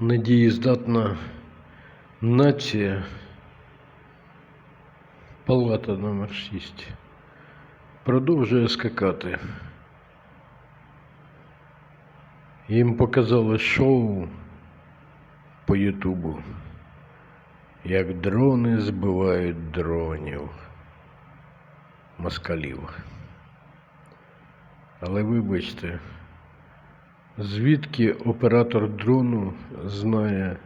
недієздатна нація. Палата номер 6 продовжує скакати. Їм показали шоу по Ютубу, як дрони збивають дронів москалів. Але вибачте, звідки оператор дрону знає,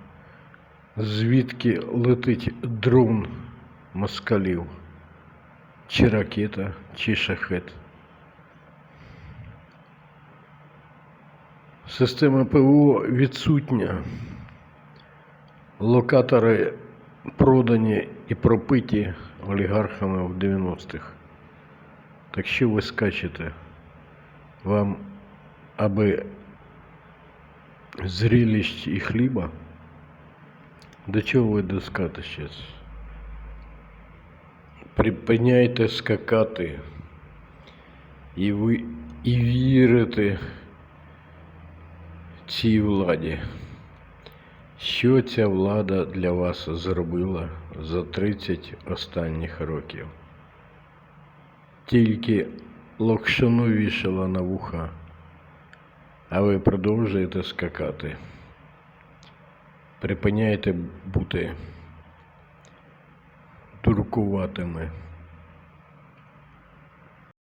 звідки летить дрон москалів, чи ракета, чи шахет. Система ПВО відсутня. Локатори продані і пропиті олігархами в 90-х. Так що ви скачете? Вам аби зрілість і хліба? До чого ви доскати щас? Припиняйте скакати і ви і вірите цій владі. Що ця влада для вас зробила за 30 останніх років? Тільки локшину вішала на вуха, а ви продовжуєте скакати. Припиняйте бути дуркуватими.